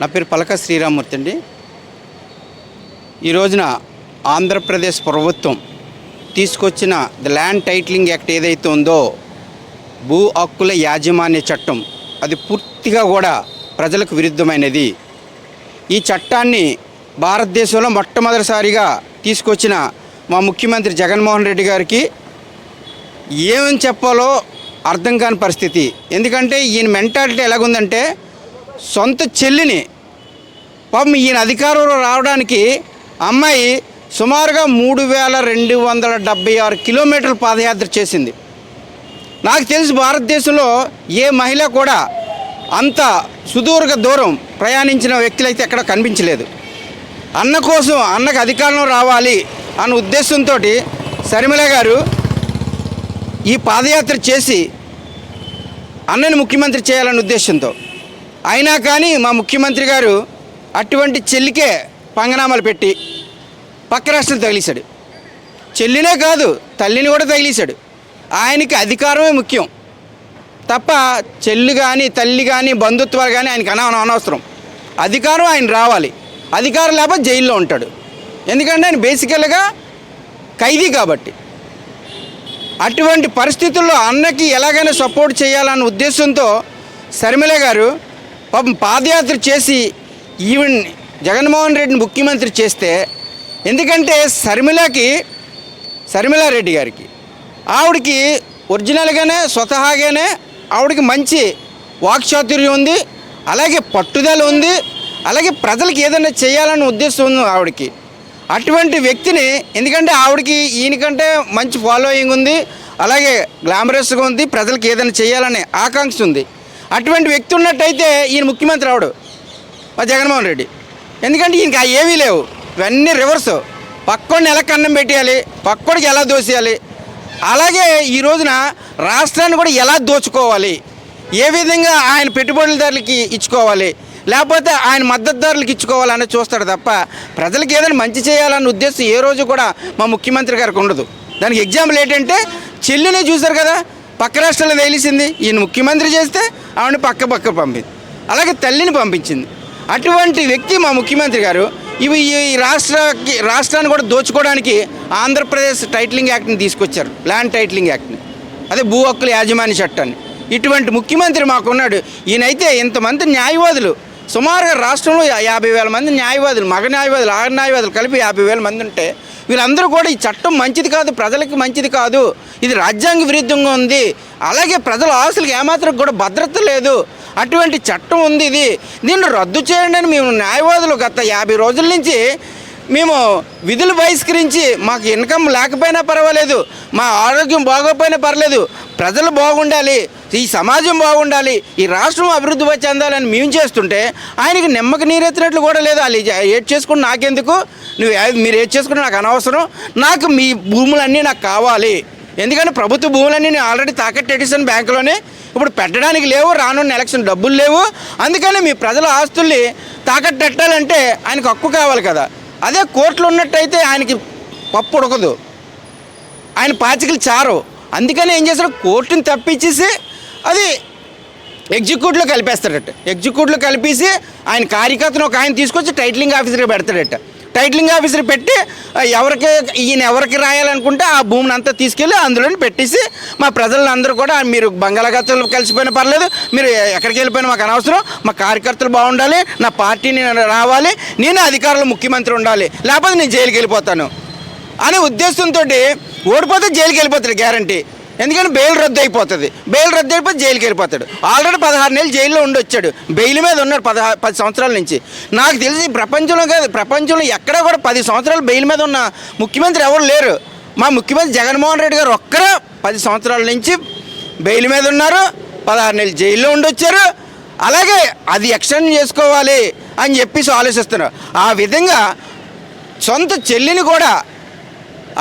నా పేరు పలక శ్రీరామూర్తి అండి ఈ రోజున ఆంధ్రప్రదేశ్ ప్రభుత్వం తీసుకొచ్చిన ద ల్యాండ్ టైటిలింగ్ యాక్ట్ ఏదైతే ఉందో భూ హక్కుల యాజమాన్య చట్టం అది పూర్తిగా కూడా ప్రజలకు విరుద్ధమైనది. ఈ చట్టాన్ని భారతదేశంలో మొట్టమొదటిసారిగా తీసుకొచ్చిన మా ముఖ్యమంత్రి జగన్మోహన్ రెడ్డి గారికి ఏమని చెప్పాలో అర్థం కాని పరిస్థితి. ఎందుకంటే ఈయన మెంటాలిటీ ఎలాగుందంటే సొంత చెల్లిని పాపం ఈయన అధికారంలో రావడానికి అమ్మాయి సుమారుగా మూడు వేల రెండు వందల డెబ్బై ఆరు కిలోమీటర్ల పాదయాత్ర చేసింది. నాకు తెలిసి భారతదేశంలో ఏ మహిళ కూడా అంత సుదూర్ఘ దూరం ప్రయాణించిన వ్యక్తులైతే ఎక్కడ కనిపించలేదు. అన్న కోసం అన్నకు అధికారంలో రావాలి అన్న ఉద్దేశంతో శర్మిల గారు ఈ పాదయాత్ర చేసి అన్నని ముఖ్యమంత్రి చేయాలనే ఉద్దేశంతో అయినా కానీ మా ముఖ్యమంత్రి గారు అటువంటి చెల్లికే పంగనామాలు పెట్టి పక్క రాష్ట్రం తగిలేశాడు. చెల్లినే కాదు తల్లిని కూడా తగిలేశాడు. ఆయనకి అధికారమే ముఖ్యం. తప్ప చెల్లి కానీ తల్లి కానీ బంధుత్వాలు కానీ ఆయనకి అన అనవసరం. అధికారం ఆయన రావాలి. అధికారం లేకపోతే జైల్లో ఉంటాడు. ఎందుకంటే ఆయన బేసికల్గా ఖైదీ కాబట్టి. అటువంటి పరిస్థితుల్లో అన్నకి ఎలాగైనా సపోర్ట్ చేయాలన్న ఉద్దేశంతో శర్మిల గారు పాపం పాదయాత్ర చేసి ఈవెన్ జగన్మోహన్ రెడ్డిని ముఖ్యమంత్రి చేస్తే ఎందుకంటే శర్మిలకి శర్మిలారెడ్డి గారికి ఆవిడకి ఒరిజినల్గానే స్వతహాగానే ఆవిడకి మంచి వాక్చాతుర్యం ఉంది అలాగే పట్టుదల ఉంది అలాగే ప్రజలకు ఏదైనా చేయాలనే ఉద్దేశం ఉంది ఆవిడకి. అటువంటి వ్యక్తిని ఎందుకంటే ఆవిడకి ఈయనకంటే మంచి ఫాలోయింగ్ ఉంది అలాగే గ్లామరస్గా ఉంది ప్రజలకు ఏదైనా చేయాలనే ఆకాంక్ష ఉంది. అటువంటి వ్యక్తి ఉన్నట్టయితే ఈయన ముఖ్యమంత్రి అవడు మా జగన్మోహన్ రెడ్డి. ఎందుకంటే ఈయనకి ఆ ఏమీ లేవు. ఇవన్నీ రివర్స్. పక్కోడిని ఎలా కన్నం పెట్టేయాలి? పక్కోడికి ఎలా దోసేయాలి? అలాగే ఈ రోజున రాష్ట్రాన్ని కూడా ఎలా దోచుకోవాలి? ఏ విధంగా ఆయన పెట్టుబడులదారులకి ఇచ్చుకోవాలి? లేకపోతే ఆయన మద్దతుదారులకు ఇచ్చుకోవాలని చూస్తాడు తప్ప ప్రజలకు ఏదైనా మంచి చేయాలన్న ఉద్దేశం ఏ రోజు కూడా మా ముఖ్యమంత్రి గారికి ఉండదు. దానికి ఎగ్జాంపుల్ ఏంటంటే చెల్లిని చూశారు కదా? పక్క రాష్ట్రాల్లో వేలిసింది. ఈయన ముఖ్యమంత్రి చేస్తే ఆవిడని పక్క పక్క పంపింది అలాగే తల్లిని పంపించింది. అటువంటి వ్యక్తి మా ముఖ్యమంత్రి గారు ఇవి ఈ రాష్ట్రకి రాష్ట్రాన్ని కూడా దోచుకోవడానికి ఆంధ్రప్రదేశ్ టైటిలింగ్ యాక్ట్ని తీసుకొచ్చారు. ల్యాండ్ టైటిలింగ్ యాక్ట్ని. అదే భూ హక్కుల యాజమాన్య చట్టాన్ని. ఇటువంటి ముఖ్యమంత్రి మాకున్నాడు. ఈయనైతే ఇంతమంది న్యాయవాదులు. సుమారుగా రాష్ట్రంలో యాభై వేల మంది న్యాయవాదులు మగ న్యాయవాదులు ఆడ న్యాయవాదులు కలిపి యాభై వేల మంది ఉంటే వీళ్ళందరూ కూడా ఈ చట్టం మంచిది కాదు ప్రజలకి మంచిది కాదు ఇది రాజ్యాంగ విరుద్ధంగా ఉంది. అలాగే ప్రజల ఆస్తులకు ఏమాత్రం కూడా భద్రత లేదు. అటువంటి చట్టం ఉంది ఇది. దీన్ని రద్దు చేయండి అని మేము న్యాయవాదులు గత యాభై రోజుల నుంచి మేము విధులు బహిష్కరించి మాకు ఇన్కమ్ లేకపోయినా పర్వాలేదు మా ఆరోగ్యం బాగోకపోయినా పర్లేదు ప్రజలు బాగుండాలి ఈ సమాజం బాగుండాలి ఈ రాష్ట్రం అభివృద్ధి చెందాలని మేము చేస్తుంటే ఆయనకి నిమ్మకి నీరెత్తినట్లు కూడా లేదు. వాళ్ళు ఏడ్ చేసుకుని నాకెందుకు? నువ్వు మీరు ఏడ్ చేసుకుని నాకు అనవసరం. నాకు మీ భూములన్నీ నాకు కావాలి. ఎందుకంటే ప్రభుత్వ భూములన్నీ నేను ఆల్రెడీ తాకట్టు పెట్టేసాను బ్యాంకులోనే. ఇప్పుడు పెట్టడానికి లేవు రానున్న ఎలక్షన్ డబ్బులు లేవు. అందుకని మీ ప్రజల ఆస్తుల్ని తాకట్టు పెట్టాలంటే ఆయనకు హక్కు కావాలి కదా. అదే కోర్టులో ఉన్నట్టయితే ఆయనకి పప్పు ఉడకదు. ఆయన పాచికలు చారు. అందుకని ఏం చేస్తాడు కోర్టుని తప్పించేసి అది ఎగ్జిక్యూటివ్లో కలిపేస్తాడట. ఎగ్జిక్యూటివ్లో కలిపేసి ఆయన కార్యకర్తను ఒక ఆయన తీసుకొచ్చి టైటిలింగ్ ఆఫీసర్గా పెడతాడట. టైటిలింగ్ ఆఫీసర్ పెట్టి ఎవరికి ఈయన ఎవరికి రాయాలనుకుంటే ఆ భూమిని అంతా తీసుకెళ్ళి అందులో పెట్టేసి మా ప్రజలందరూ కూడా మీరు బంగాళాఖాతంలో కలిసిపోయినా పర్లేదు మీరు ఎక్కడికి వెళ్ళిపోయినా మాకు అనవసరం మా కార్యకర్తలు బాగుండాలి నా పార్టీని రావాలి నేను అధికారంలో ముఖ్యమంత్రి ఉండాలి లేకపోతే నేను జైలుకి వెళ్ళిపోతాను. అనే ఉద్దేశంతో ఓడిపోతే జైలుకి వెళ్ళిపోతాడు గ్యారంటీ. ఎందుకంటే బెయిల్ రద్దు అయిపోతుంది. బెయిల్ రద్దు అయిపోతే జైలుకి వెళ్ళిపోతాడు. ఆల్రెడీ పదహారు నెలలు జైల్లో ఉండొచ్చాడు. బెయిల్ మీద ఉన్నాడు పదహారు పది సంవత్సరాల నుంచి. నాకు తెలిసి ప్రపంచంలో కాదు ప్రపంచంలో ఎక్కడ కూడా పది సంవత్సరాలు బెయిల్ మీద ఉన్న ముఖ్యమంత్రి ఎవరు లేరు. మా ముఖ్యమంత్రి జగన్మోహన్ రెడ్డి గారు ఒక్కరే పది సంవత్సరాల నుంచి బెయిల్ మీద ఉన్నారు. పదహారు నెలలు జైల్లో ఉండి వచ్చారు అలాగే అది ఎక్స్టెండ్ చేసుకోవాలి అని చెప్పేసి ఆలోచిస్తున్నారు. ఆ విధంగా సొంత చెల్లిని కూడా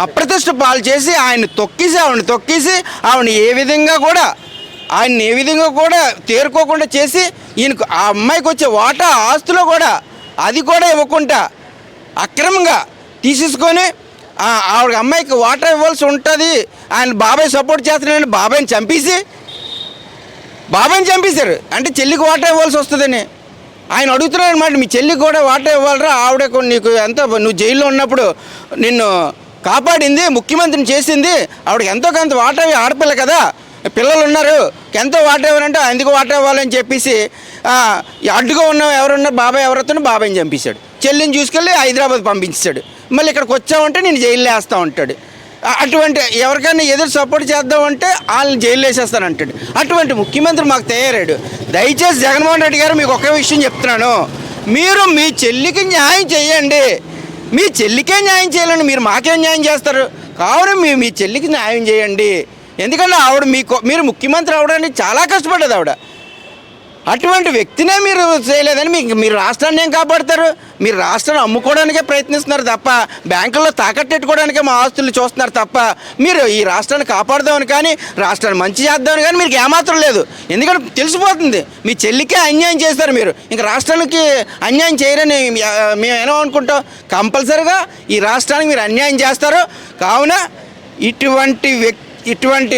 అప్రతిష్ట పాలు చేసి ఆయన తొక్కేసి ఆవిడని తొక్కేసి ఆవిడ ఏ విధంగా కూడా ఆయన ఏ విధంగా కూడా తేరుకోకుండా చేసి ఈయనకు ఆ అమ్మాయికి వచ్చే వాటా ఆస్తులో కూడా అది కూడా ఇవ్వకుండా అక్రమంగా తీసేసుకొని ఆవిడ అమ్మాయికి వాటా ఇవ్వాల్సి ఉంటుంది. ఆయన బాబాయ్ సపోర్ట్ చేస్తున్నాడని బాబాయ్ని చంపేసి బాబాయ్ని చంపేశారు. అంటే చెల్లికి వాటా ఇవ్వాల్సి వస్తుందని. ఆయన అడుగుతున్నాడు అనమాట మీ చెల్లికి కూడా వాటా ఇవ్వాలరా ఆవిడ నీకు ఎంత నువ్వు జైల్లో ఉన్నప్పుడు నిన్ను కాపాడింది ముఖ్యమంత్రిని చేసింది. ఆవిడకి ఎంతో కొంత వాటర్ ఆడపిల్ల కదా. పిల్లలు ఉన్నారు ఎంతో వాటర్ ఇవ్వాలంటే అందుకు వాటా ఇవ్వాలని చెప్పేసి అడ్డుగా ఉన్న ఎవరున్నారు బాబాయ్ ఎవరితో బాబాయ్ని చంపేశాడు. చెల్లిని చూసుకెళ్ళి హైదరాబాద్ పంపించాడు మళ్ళీ ఇక్కడికి వచ్చామంటే నేను జైల్లో వేస్తా ఉంటాడు. అటువంటి ఎవరికైనా ఎదురు సపోర్ట్ చేద్దామంటే వాళ్ళని జైలు వేసేస్తానంటాడు. అటువంటి ముఖ్యమంత్రి మాకు తయారాడు దయచేసి జగన్మోహన్ రెడ్డి గారు మీకు ఒకే విషయం చెప్తున్నాను. మీరు మీ చెల్లికి న్యాయం చేయండి. మీ చెల్లికే న్యాయం చేయాలండి మీరు మాకేం న్యాయం చేస్తారు? కావున మీ మీ చెల్లికి న్యాయం చేయండి. ఎందుకంటే ఆవిడ మీకు మీరు ముఖ్యమంత్రి అవడానికి చాలా కష్టపడ్డది ఆవిడ. అటువంటి వ్యక్తినే మీరు చేయలేదని మీకు మీరు రాష్ట్రాన్ని ఏం కాపాడతారు? మీరు రాష్ట్రాన్ని అమ్ముకోవడానికే ప్రయత్నిస్తున్నారు తప్ప బ్యాంకుల్లో తాకట్టెట్టుకోవడానికే మా ఆస్తులు చూస్తున్నారు తప్ప మీరు ఈ రాష్ట్రాన్ని కాపాడదామని కానీ రాష్ట్రాన్ని మంచి చేద్దామని కానీ మీకు ఏమాత్రం లేదు. ఎందుకంటే తెలిసిపోతుంది మీ చెల్లికే అన్యాయం చేస్తారు మీరు. ఇంకా రాష్ట్రానికి అన్యాయం చేయరని ఆ, మేము ఏమో అనుకుంటాం. కంపల్సరిగా ఈ రాష్ట్రానికి మీరు అన్యాయం చేస్తారు. కావున ఇటువంటి వ్యక్తి ఇటువంటి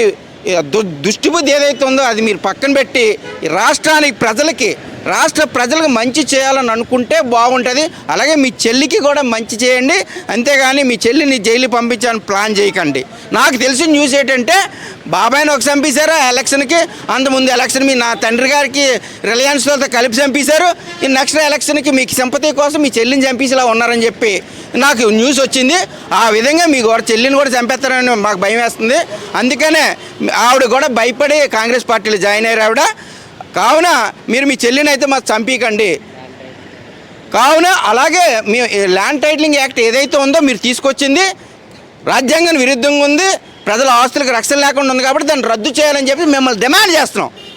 దు ఏదైతే ఉందో అది మీరు పక్కన పెట్టి రాష్ట్రానికి ప్రజలకి రాష్ట్ర ప్రజలకు మంచి చేయాలని అనుకుంటే బాగుంటుంది. అలాగే మీ చెల్లికి కూడా మంచి చేయండి. అంతేగాని మీ చెల్లిని జైలు పంపించాలని ప్లాన్ చేయకండి. నాకు తెలిసిన న్యూస్ ఏంటంటే బాబాయ్ని ఒక చంపేశారు ఆ ఎలక్షన్కి? అంతకుముందు ఎలక్షన్ మీ నా తండ్రి గారికి రిలయన్స్తో కలిపి చంపేశారు. ఈ నెక్స్ట్ ఎలక్షన్కి మీకు సింపతి కోసం మీ చెల్లిని చంపేసేలా ఉన్నారని చెప్పి నాకు న్యూస్ వచ్చింది. ఆ విధంగా మీ కూడా చెల్లిని కూడా చంపేస్తారని మాకు భయం వేస్తుంది. అందుకనే ఆవిడ కూడా భయపడి కాంగ్రెస్ పార్టీలో జాయిన్ అయ్యారు ఆవిడ. కావున మీరు మీ చెల్లిని అయితే మాకు చంపీకండి. కావున అలాగే మీ ల్యాండ్ టైటిలింగ్ యాక్ట్ ఏదైతే ఉందో మీరు తీసుకొచ్చింది రాజ్యాంగం విరుద్ధంగా ఉంది ప్రజల ఆస్తులకు రక్షణ లేకుండా ఉంది కాబట్టి దాన్ని రద్దు చేయాలని చెప్పి మిమ్మల్ని డిమాండ్ చేస్తున్నాం.